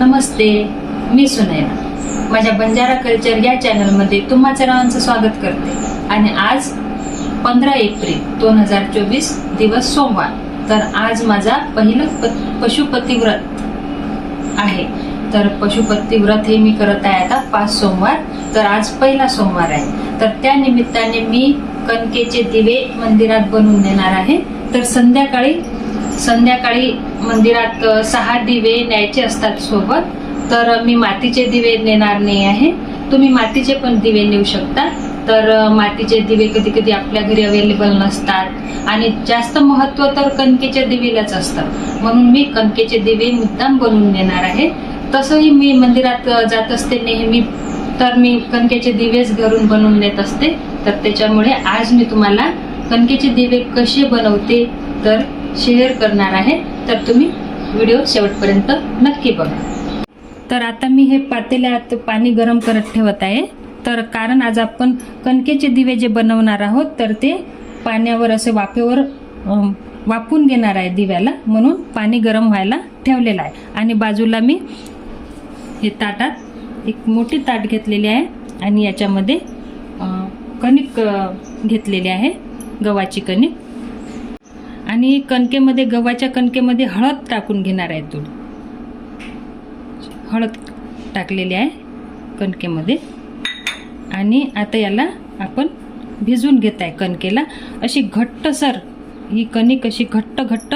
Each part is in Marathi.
नमस्ते मी सुनैना माझ्या बंजारा कल्चर या चॅनलमध्ये तुम्हा सर्वांचं स्वागत करते. आणि आज पंधरा एप्रिल दोन हजार चोवीस दिवस सोमवार. तर आज माझा पहिलं प पशुपती व्रत आहे. तर पशुपती व्रत हे मी करत आहे आता पाच सोमवार. तर आज पहिला सोमवार आहे. तर त्या निमित्ताने मी कणकेचे दिवे मंदिरात बनवून देणार आहे. तर संध्याकाळी संध्याकाळी मंदिरात सहा दिवे न्यायचे असतात सोबत. तर मी मातीचे दिवे नेणार नाही आहे. तुम्ही मातीचे पण दिवे नेऊ शकता. तर मातीचे दिवे कधी कधी आपल्या घरी अवेलेबल नसतात. आणि जास्त महत्त्व तर कणकेच्या दिवेलाच असतं. म्हणून मी कणकेचे दिवे मुद्दाम बनवून नेणार आहे. तसंही मी मंदिरात जात असते नेहमी. तर मी कणकेचे दिवेच घरून बनवून नेत असते. तर त्याच्यामुळे आज मी तुम्हाला कणकेचे दिवे कसे बनवते तर शेअर करणार आहे तर तुम्ही व्हिडिओ शेवटपर्यंत नक्की बघा. तर आता मी हे पातेल्यात पाणी गरम करत ठेवत आहे. तर कारण आज आपण कणकेचे दिवे जे बनवणार आहोत तर ते पाण्यावर असे वाफेवर वापून वाफून घेणार आहे दिव्याला. म्हणून पाणी गरम व्हायला ठेवलेलं आहे. आणि बाजूला मी हे ताटात एक मोठी ताट घेतलेली आहे. आणि याच्यामध्ये कणिक घेतलेली आहे. गव्हाची कणिक. आणि कणकेमध्ये गव्हाच्या कणकेमध्ये हळद टाकून घेणार आहे थोडी हळद टाकलेली आहे कणकेमध्ये. आणि आता याला आपण भिजून घेत आहे कणकेला. अशी घट्टसर ही कणिक अशी घट्ट घट्ट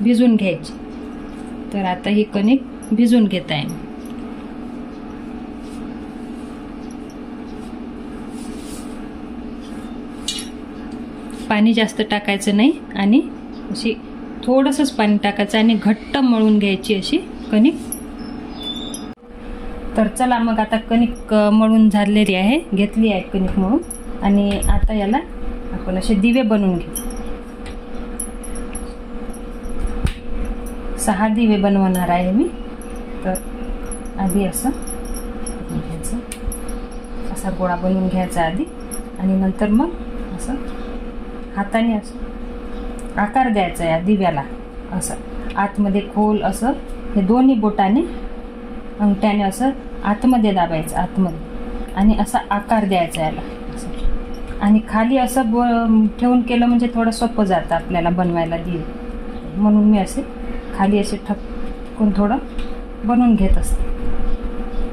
भिजून घ्यायची. तर आता ही कणिक भिजून घेत आहे पाणी जास्त टाकायचं नाही आणि अशी थोडंसंच पाणी टाकायचं आणि घट्ट मळून घ्यायची अशी कणिक. तर चला मग आता कणिक मळून झालेली आहे घेतली आहे कणिक मळून. आणि आता याला आपण असे दिवे बनवून घेऊ. सहा दिवे बनवणार आहे मी. तर आधी असं घ्यायचं. असा गोळा बनवून घ्यायचा आधी. आणि नंतर मग हाताने असं. आकार द्यायचा या दिव्याला. असं. आतमध्ये खोल असं. हे दोन्ही बोटाने अंगठ्याने असं आतमध्ये दाबायचं आतमध्ये. आणि असा आकार द्यायचा याला. असं. आणि खाली असं ब ठेवून केलं म्हणजे थोडं सोपं जातं आपल्याला बनवायला दिवे. म्हणून मी असे खाली असे ठपकून थोडं बनवून घेत असते.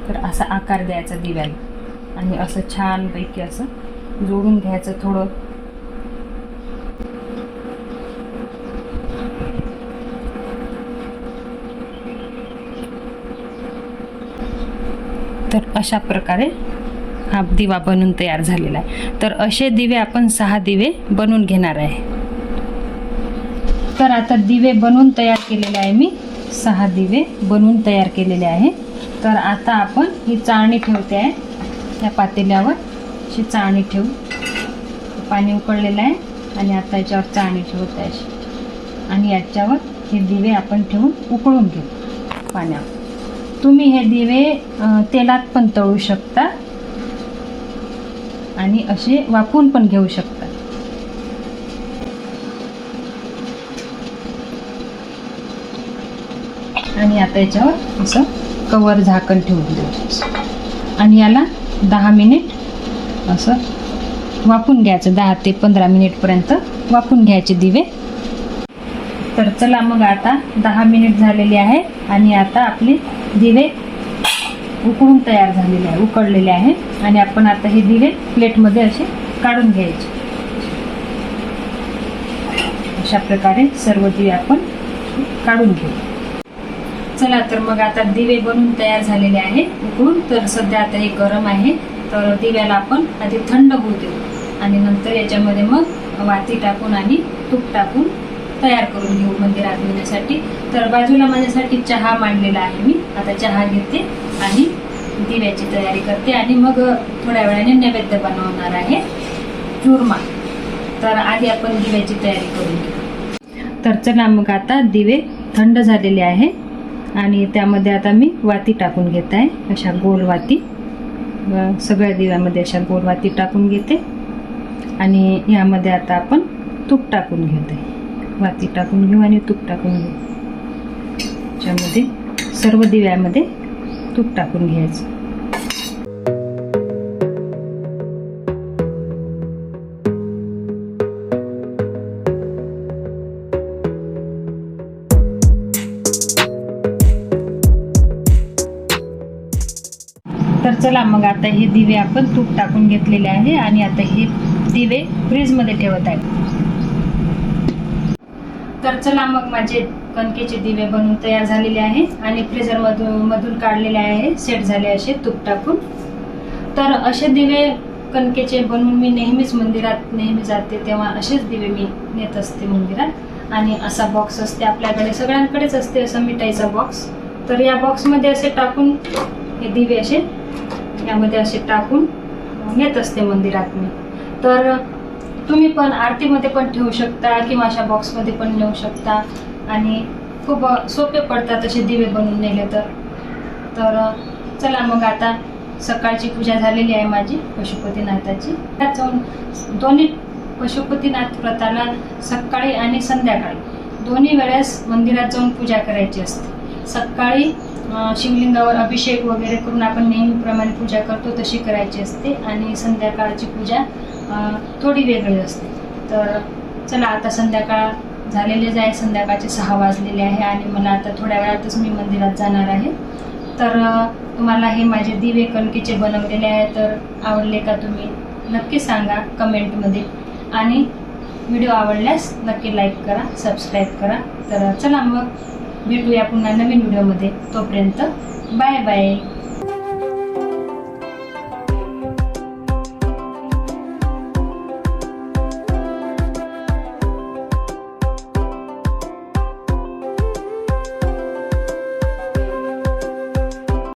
तर असा आकार द्यायचा दिव्याला. आणि असं छानपैकी असं जोडून घ्यायचं थोडं. तर अशा प्रकारे हा दिवा बनून तयार झालेला आहे. तर असे दिवे आपण सहा दिवे बनवून घेणार आहे. तर आता दिवे बनवून तयार केलेले आहे मी. सहा दिवे बनवून तयार केलेले आहे. तर आता आपण ही चाळणी ठेवते आहे. त्या पातेल्यावर अशी चाळणी ठेवू पाणी उकळलेलं आहे आणि आता याच्यावर चाळणी ठेवत आहे अशी. आणि याच्यावर हे दिवे आपण ठेवून उकळून घेऊ पाण्यावर. तुम्ही हे दिवे तेलात पण तळू शकता. आणि असे वापून पण घेऊ शकता. आणि आता याच्यावर असं कवर झाकण ठेवून देऊ. आणि याला दहा मिनिट असं वापून घ्यायचं. दहा ते पंधरा मिनिटपर्यंत वाफून घ्यायचे दिवे. तर चला मग आता दहा मिनिट झालेले आहे. आणि आता आपली दिवे उकळून तयार झालेले आहे उकळलेले आहे. आणि आपण आता हे दिवे प्लेटमध्ये असे काढून घ्यायचे. अशा प्रकारे सर्व दिवे आपण काढून घेऊ. चला तर मग आता दिवे बनून तयार झालेले आहे उकळून तर सध्या आता हे गरम आहे. तर दिव्याला आपण आधी थंड होऊ देऊ. आणि नंतर याच्यामध्ये मग वाती टाकून आणि तूप टाकून तयार करून घेऊ मंदिरात नेण्यासाठी तर बाजूला माझ्यासाठी चहा मांडलेला आहे मी. आता चहा घेते आणि दिव्याची तयारी करते आणि मग थोड्या वेळाने नैवेद्य बनवणार आहे. चुरमा. तर आधी आपण दिव्याची तयारी करून घेऊ. तर चला मग आता दिवे थंड झालेले आहे आणि त्यामध्ये आता मी वाती टाकून घेत आहे अशा गोल वाती. सगळ्या दिव्यामध्ये अशा गोल वाती टाकून घेते. आणि यामध्ये आता आपण तूप टाकून घेत. आहे वाती टाकून घेऊ आणि तूप टाकून घेऊ. त्याच्यामध्ये सर्व दिव्यामध्ये तूप टाकून घ्यायचं. तर चला मग आता हे दिवे आपण तूप टाकून घेतलेले आहे आणि आता हे दिवे फ्रीजमध्ये ठेवत आहे. तर चला मग माझे कणकेचे दिवे बनवून तयार झालेले आहे आणि फ्रीजर मधून मधून काढलेले आहे. सेट झाले असे तूप टाकून. तर असे दिवे कणकेचे बनवून मी नेहमीच मंदिरात नेहमी जाते तेव्हा असेच दिवे मी नेत असते मंदिरात. आणि असा बॉक्स असते आपल्याकडे सगळ्यांकडेच असते असं मिठाईचा बॉक्स तर या बॉक्समध्ये असे टाकून हे दिवे असे यामध्ये असे टाकून नेत असते मंदिरात मी. तर तुम्ही पण आरतीमध्ये पण ठेवू शकता किंवा अशा बॉक्समध्ये पण नेऊ शकता. आणि खूप सोपे पडतात असे दिवे बनवून नेले तर. तर चला मग आता सकाळची पूजा झालेली आहे माझी पशुपतीनाथाची. त्यात जाऊन दोन्ही पशुपतीनाथ व्रताला सकाळी आणि संध्याकाळी. दोन्ही वेळेस मंदिरात जाऊन पूजा करायची असते. सकाळी शिवलिंगावर अभिषेक वगैरे करून आपण नेहमीप्रमाणे पूजा करतो तशी करायची असते. आणि संध्याकाळची पूजा थोडी वेगळी असते. तर चला आता संध्याकाळ झालेलेच आहे संध्याकाळचे सहा वाजलेले आहे आणि मला आता थोड्या वेळातच मी मंदिरात जाणार आहे. तर तुम्हाला हे माझे दिवे कणकेचे बनवलेले आहे तर आवडले का तुम्ही नक्की सांगा कमेंटमध्ये. आणि व्हिडिओ आवडल्यास नक्की लाईक करा सबस्क्राईब करा. तर चला मग भेटूया पुन्हा नवीन व्हिडिओमध्ये. तोपर्यंत बाय बाय.